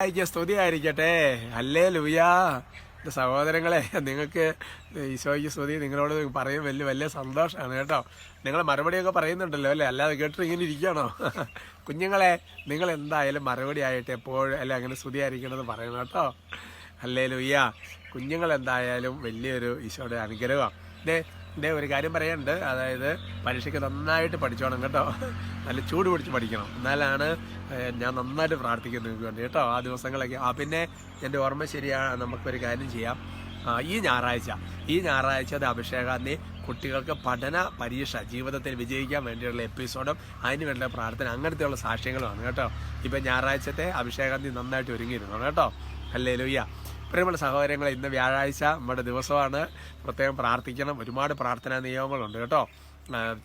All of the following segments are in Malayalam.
സ്തുതി ആയിരിക്കട്ടെ. അല്ലേ ലൂയാ എന്റെ സഹോദരങ്ങളെ നിങ്ങൾക്ക് ഈശോയ്ക്ക് സ്തുതി നിങ്ങളോട് പറയും വലിയ വലിയ സന്തോഷമാണ് കേട്ടോ. നിങ്ങൾ മറുപടിയൊക്കെ പറയുന്നുണ്ടല്ലോ അല്ലേ? അല്ലാതെ കേട്ടിട്ട് ഇങ്ങനെ ഇരിക്കുകയാണോ? കുഞ്ഞുങ്ങളെ നിങ്ങൾ എന്തായാലും മറുപടി ആയിട്ട് എപ്പോഴും അല്ലെ അങ്ങനെ സ്തുതി ആയിരിക്കണമെന്ന് പറയണം കേട്ടോ. അല്ലേ ലുയ്യ കുഞ്ഞുങ്ങൾ എന്തായാലും വലിയൊരു ഈശോയുടെ അനുഗ്രഹമാണ് ഇതേ ഇതേ ഒരു കാര്യം പറയാനുണ്ട്. അതായത് പരീക്ഷയ്ക്ക് നന്നായിട്ട് പഠിച്ചോണം കേട്ടോ. നല്ല ചൂട് പിടിച്ച് പഠിക്കണം. എന്നാലാണ് ഞാൻ നന്നായിട്ട് പ്രാർത്ഥിക്കും നിങ്ങൾക്ക് വേണ്ടി കേട്ടോ ആ ദിവസങ്ങളൊക്കെ. ആ പിന്നെ എന്റെ ഓർമ്മ ശരിയാണ് നമുക്കൊരു കാര്യം ചെയ്യാം. ഈ ഞായറാഴ്ച ഈ ഞായറാഴ്ച അത് അഭിഷേകാന്തി കുട്ടികൾക്ക് പഠന പരീക്ഷ ജീവിതത്തിൽ വിജയിക്കാൻ വേണ്ടിയുള്ള എപ്പിസോഡും അതിന് വേണ്ട പ്രാർത്ഥന അങ്ങനത്തെയുള്ള സാക്ഷ്യങ്ങളുമാണ് കേട്ടോ. ഇപ്പം ഞായറാഴ്ചത്തെ അഭിഷേകാന്തി നന്നായിട്ട് ഒരുങ്ങിയിരുന്നു കേട്ടോ. അല്ലേ ലുയ്യ പ്രിയമുള്ള സഹോദരങ്ങളെ ഇന്ന് വ്യാഴാഴ്ച നമ്മുടെ ദിവസമാണ്. പ്രത്യേകം പ്രാർത്ഥിക്കണം. ഒരുപാട് പ്രാർത്ഥനാ നിയമങ്ങളുണ്ട് കേട്ടോ.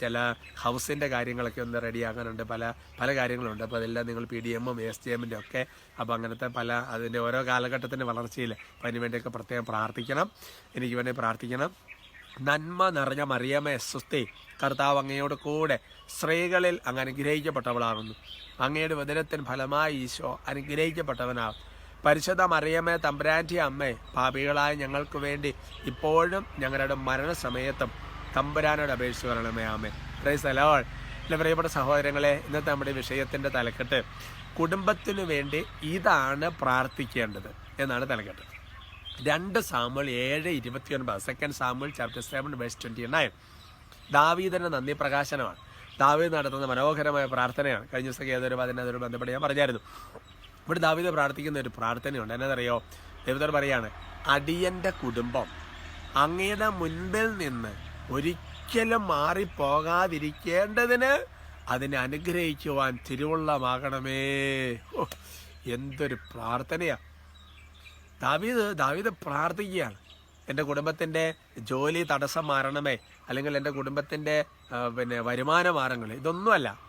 ചില ഹൗസിന്റെ കാര്യങ്ങളൊക്കെ ഒന്ന് റെഡിയാക്കാനുണ്ട് പല പല കാര്യങ്ങളുണ്ട്. അപ്പോൾ അതെല്ലാം നിങ്ങൾ പി ഡി എമ്മും എസ് ടി എമ്മിന്റെ ഒക്കെ. അപ്പോൾ അങ്ങനത്തെ പല അതിന്റെ ഓരോ കാലഘട്ടത്തിന്റെ വളർച്ചയിൽ അതിന് വേണ്ടിയൊക്കെ പ്രത്യേകം പ്രാർത്ഥിക്കണം. എനിക്ക് വേണ്ടി പ്രാർത്ഥിക്കണം. നന്മ നിറഞ്ഞ മറിയമേ സ്വസ്തി. കർത്താവ് അങ്ങയോട് കൂടെ സ്ത്രീകളിൽ അങ്ങ് അനുഗ്രഹിക്കപ്പെട്ടവളാകുന്നു. അങ്ങയുടെ വചനത്തിന് ഫലമായി ഈശോ അനുഗ്രഹിക്കപ്പെട്ടവനാകും പരിശുദ്ധ മറിയമ്മേ തമ്പുരാന്റെ അമ്മേ പാപികളായ ഞങ്ങൾക്ക് വേണ്ടി ഇപ്പോഴും ഞങ്ങളുടെ മരണസമയത്തും തമ്പുരാനോട് അപേക്ഷിച്ച് പറയണമേ ആമേ പ്രൈസ് അലോൾ എന്റെ പ്രിയപ്പെട്ട സഹോദരങ്ങളെ ഇന്നത്തെ നമ്മുടെ വിഷയത്തിന്റെ തലക്കെട്ട് കുടുംബത്തിനു വേണ്ടി ഇതാണ് പ്രാർത്ഥിക്കേണ്ടത് എന്നാണ് തലക്കെട്ട്. രണ്ട് സാമ്പിൾ ഏഴ് ഇരുപത്തി ഒൻപത് second sample chapter seven verse twenty nine ദാവീദന്റെ നന്ദി പ്രകാശനമാണ്. ദാവീദ് നടത്തുന്ന മനോഹരമായ പ്രാർത്ഥനയാണ്. കഴിഞ്ഞ ദിവസം ഏതൊരു അതിനതൊരു ബന്ധപ്പെട്ട് ഞാൻ പറഞ്ഞായിരുന്നു. ഇവിടെ ദാവിത പ്രാർത്ഥിക്കുന്ന ഒരു പ്രാർത്ഥനയുണ്ട്. എന്നതറിയോ ദൈവത്തോട് പറയാണ് അടിയന്റെ കുടുംബം അങ്ങയുടെ മുൻപിൽ നിന്ന് ഒരിക്കലും മാറിപ്പോകാതിരിക്കേണ്ടതിന് അതിനെ അനുഗ്രഹിക്കുവാൻ തിരുവുള്ളമാകണമേ. എന്തൊരു പ്രാർത്ഥനയാ. ദാവീദ് ദാവീദ് പ്രാർത്ഥിക്കുകയാണ് എന്റെ കുടുംബത്തിന്റെ ജോലി തടസ്സം മാറണമേ അല്ലെങ്കിൽ എന്റെ കുടുംബത്തിന്റെ പിന്നെ വരുമാന മാറങ്ങൾ ഇതൊന്നുമല്ല.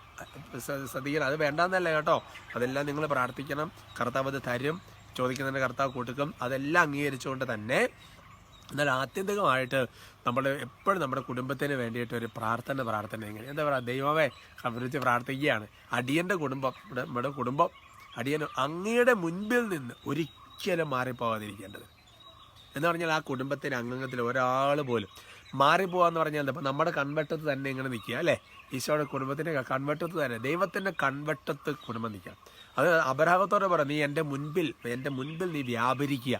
ശ്രദ്ധിക്കണം അത് വേണ്ടെന്നല്ല കേട്ടോ. അതെല്ലാം നിങ്ങൾ പ്രാർത്ഥിക്കണം. കർത്താവ് അത് തരും. ചോദിക്കുന്നതിന്റെ കർത്താവ് കൊടുക്കും. അതെല്ലാം അംഗീകരിച്ചുകൊണ്ട് തന്നെ എന്നാൽ ആത്യന്തികമായിട്ട് നമ്മൾ എപ്പോഴും നമ്മുടെ കുടുംബത്തിന് വേണ്ടിയിട്ട് ഒരു പ്രാർത്ഥന പ്രാർത്ഥന എങ്ങനെ എന്താ പറയുക? ദൈവമേ അഭിരുചി പ്രാർത്ഥിക്കുകയാണ്. അടിയന്റെ കുടുംബം നമ്മുടെ കുടുംബം അടിയൻ അങ്ങയുടെ മുൻപിൽ നിന്ന് ഒരിക്കലും മാറിപ്പോകാതിരിക്കേണ്ടത് എന്ന് പറഞ്ഞാൽ ആ കുടുംബത്തിന്റെ അംഗത്തിൽ ഒരാൾ പോലും മാറിപ്പോവാന്ന് പറഞ്ഞാൽ ഇപ്പം നമ്മുടെ കൺവെട്ടത്ത് തന്നെ ഇങ്ങനെ നിൽക്കുക അല്ലേ? ഈശോയുടെ കുടുംബത്തിന്റെ കൺവെട്ടത്ത് തന്നെ ദൈവത്തിന്റെ കൺവെട്ടത്ത് കുടുംബം നിൽക്കുക. അത് അപരാഹത്തോടെ പറ നീ എന്റെ മുൻപിൽ എന്റെ മുൻപിൽ നീ വ്യാപരിക്കുക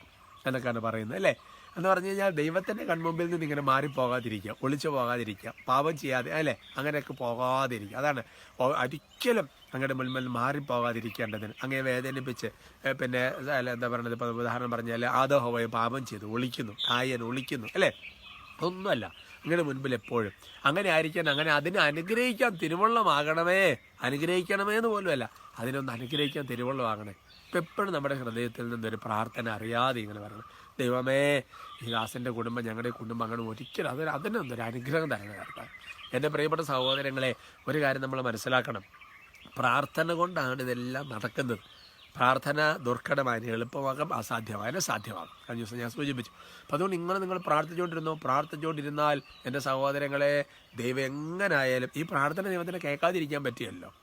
എന്നൊക്കെയാണ് പറയുന്നത് അല്ലേ? എന്ന് പറഞ്ഞു കഴിഞ്ഞാൽ ദൈവത്തിന്റെ കൺമുമ്പിൽ നിന്ന് ഇങ്ങനെ മാറിപ്പോകാതിരിക്കുക ഒളിച്ചു പോകാതിരിക്കുക പാപം ചെയ്യാതെ അല്ലേ? അങ്ങനെയൊക്കെ പോകാതിരിക്കുക. അതാണ് ഒരിക്കലും അങ്ങയുടെ മുൻപിൽ മാറിപ്പോകാതിരിക്കേണ്ടതിന്. അങ്ങനെ വേദനിപ്പിച്ച് പിന്നെ എന്താ പറയുന്നത് ഇപ്പോൾ ഉദാഹരണം പറഞ്ഞാൽ ആദോഹോവയെ പാപം ചെയ്തു ഒളിക്കുന്നു കായൻ ഒളിക്കുന്നു അല്ലേ? ഒന്നുമല്ല. അങ്ങനെ മുൻപിൽ എപ്പോഴും. അങ്ങനെ ആയിരിക്കാൻ അങ്ങനെ അതിനെ അനുഗ്രഹിക്കാൻ തിരുവള്ളമാകണമേ. അനുഗ്രഹിക്കണമേ എന്ന് പോലുമല്ല. അതിനൊന്ന് അനുഗ്രഹിക്കാൻ തിരുവള്ളമാകണേ. ഇപ്പം എപ്പോഴും നമ്മുടെ ഹൃദയത്തിൽ നിന്നൊരു പ്രാർത്ഥന അറിയാതെ ഇങ്ങനെ വരണം ദൈവമേ ഈ ദാസന്റെ കുടുംബം ഞങ്ങളുടെ കുടുംബം അങ്ങനെ ഒരിക്കലും അതിന് അതിനൊന്നൊരു അനുഗ്രഹം തരണം കർത്താവ് എന്റെ പ്രിയപ്പെട്ട സഹോദരങ്ങളെ ഒരു കാര്യം നമ്മൾ മനസ്സിലാക്കണം. പ്രാർത്ഥന കൊണ്ടാണ് ഇതെല്ലാം നടക്കുന്നത്. പ്രാർത്ഥന ദുർഘടമായി എളുപ്പമാകാം അസാധ്യമായാലും സാധ്യമാകും. കഴിഞ്ഞ ദിവസം ഞാൻ സൂചിപ്പിച്ചു. അപ്പം അതുകൊണ്ട് നിങ്ങൾ നിങ്ങൾ പ്രാർത്ഥിച്ചുകൊണ്ടിരുന്നു പ്രാർത്ഥിച്ചുകൊണ്ടിരുന്നാൽ എന്റെ സഹോദരങ്ങളെ ദൈവം എങ്ങനായാലും ഈ പ്രാർത്ഥന ദൈവത്തിന് കേൾക്കാതിരിക്കാൻ പറ്റിയല്ലോ.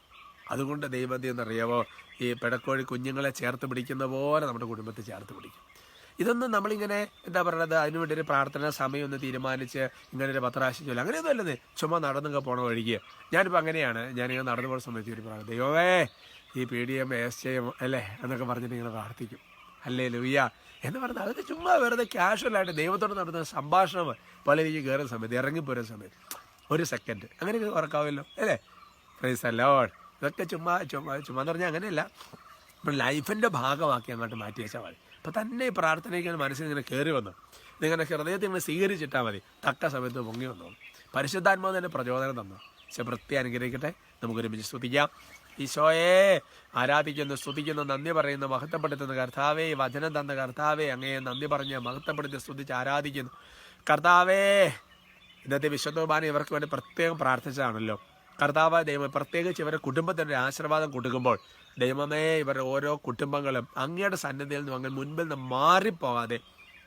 അതുകൊണ്ട് ദൈവം എന്തെന്നറിയാവോ ഈ പെടക്കോഴി കുഞ്ഞുങ്ങളെ ചേർത്ത് പിടിക്കുന്ന പോലെ നമ്മുടെ കുടുംബത്തെ ചേർത്ത് പിടിക്കും. ഇതൊന്നും നമ്മളിങ്ങനെ എന്താ പറയുന്നത് അതിനുവേണ്ടി ഒരു പ്രാർത്ഥന സമയം ഒന്ന് തീരുമാനിച്ച് ഇങ്ങനെ ഒരു പത്രാശം ചൊല്ലുക അങ്ങനെയൊന്നും അല്ലെന്നേ. ചുമ്മാ നടന്നൊക്കെ പോണ വഴിക്ക്. ഞാനിപ്പോൾ അങ്ങനെയാണ്. ഞാനിങ്ങനെ നടന്നു പോകുന്ന സമയത്ത് ഒരു പ്രാർത്ഥന. ദൈവമേ ഈ P D M S J M അല്ലേ എന്നൊക്കെ പറഞ്ഞിട്ട് ഇങ്ങനെ പ്രാർത്ഥിക്കും. അല്ലേ ലൂയ്യ എന്ന് പറഞ്ഞാൽ അതൊക്കെ ചുമ്മാ വെറുതെ ക്യാഷ്വലായിട്ട് ദൈവത്തോട് നടത്തുന്ന സംഭാഷണം പല രീതിക്ക് കയറുന്ന സമയത്ത് ഇറങ്ങിപ്പോരുന്ന സമയത്ത്. ഒരു സെക്കൻഡ് അങ്ങനെയൊക്കെ ഉറക്കാവല്ലോ അല്ലേ? പ്രൈസ് അല്ലോഡ് ഇതൊക്കെ ചുമ്മാ ചുമ്മാ ചുമ്മാ എന്ന് പറഞ്ഞാൽ അങ്ങനെയല്ല. നമ്മൾ ലൈഫിന്റെ ഭാഗമാക്കി അങ്ങോട്ട് മാറ്റി വെച്ചാൽ മതി. അപ്പം തന്നെ ഈ പ്രാർത്ഥനയ്ക്കാണ് മനസ്സിൽ ഇങ്ങനെ കയറി വന്നു. നിങ്ങളുടെ ഹൃദയത്തിൽ ഇങ്ങനെ സ്വീകരിച്ചിട്ടാൽ മതി. തക്ക സമയത്ത് പൊങ്ങി വന്നു. പരിശുദ്ധാത്മാവ് തന്നെ പ്രചോദനം തന്നു. പക്ഷെ വൃത്തി അനുഗ്രഹിക്കട്ടെ. നമുക്കൊരുമിച്ച് സ്തുതിക്കാം. ഈശോയെ ആരാധിക്കുന്നു സ്തുതിക്കുന്നു നന്ദി പറയുന്നു. മഹത്വപ്പെടുത്തുന്നു കർത്താവേ വചനം തന്ന കർത്താവേ അങ്ങയെ നന്ദി പറഞ്ഞ് മഹത്വപ്പെടുത്തി സ്തുതിച്ച് ആരാധിക്കുന്നു. കർത്താവേ ഇന്നത്തെ കുർബാന ഇവർക്ക് വേണ്ടി പ്രത്യേകം പ്രാർത്ഥിച്ചതാണല്ലോ. കർത്താവ് ദൈവം പ്രത്യേകിച്ച് ഇവരുടെ കുടുംബത്തിന് ഒരു ആശീർവാദം കൊടുക്കുമ്പോൾ ദൈവമേ ഇവരുടെ ഓരോ കുടുംബങ്ങളും അങ്ങയുടെ സന്നദ്ധയിൽ നിന്നും അങ്ങനെ മുൻപിൽ നിന്ന് മാറിപ്പോകാതെ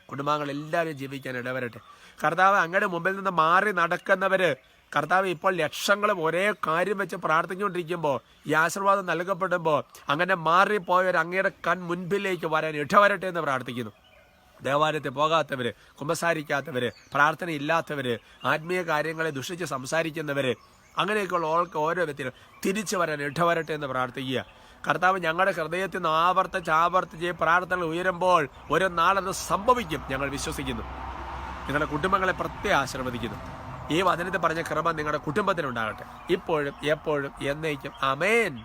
കുടുംബാംഗങ്ങൾ എല്ലാവരും ജീവിക്കാൻ ഇടവരട്ടെ. കർത്താവ് അങ്ങയുടെ മുമ്പിൽ നിന്ന് മാറി നടക്കുന്നവര് കർത്താവ് ഇപ്പോൾ ലക്ഷങ്ങളും ഒരേ കാര്യം വെച്ച് പ്രാർത്ഥിച്ചുകൊണ്ടിരിക്കുമ്പോൾ ഈ ആശീർവാദം നൽകപ്പെടുമ്പോൾ അങ്ങനെ മാറിപ്പോയവർ അങ്ങയുടെ കൺ മുൻപിലേക്ക് വരാൻ ഇടവരട്ടെ എന്ന് പ്രാർത്ഥിക്കുന്നു. ദേവാലയത്തിൽ പോകാത്തവര് കുമ്പസാരിക്കാത്തവര് പ്രാർത്ഥന ഇല്ലാത്തവര് ആത്മീയ കാര്യങ്ങളെ ദുഷിച്ച് സംസാരിക്കുന്നവര് അങ്ങനെയൊക്കെയുള്ള ഓൾക്ക് ഓരോ വ്യക്തികൾ തിരിച്ചു വരാൻ ഇടവരട്ടെ എന്ന് പ്രാർത്ഥിക്കുക. കർത്താവ് ഞങ്ങളുടെ ഹൃദയത്തിൽ നിന്ന് ആവർത്തിച്ച് ആവർത്തിച്ച് പ്രാർത്ഥനകൾ ഉയരുമ്പോൾ ഒരു നാളത് സംഭവിക്കും. ഞങ്ങൾ വിശ്വസിക്കുന്നു. നിങ്ങളുടെ കുടുംബങ്ങളെ പ്രത്യേകം ആശീർവദിക്കുന്നു. ഈ വചനത്തിൽ പറഞ്ഞ ക്രമം നിങ്ങളുടെ കുടുംബത്തിനുണ്ടാകട്ടെ ഇപ്പോഴും എപ്പോഴും എന്നേക്കും. അമേൻ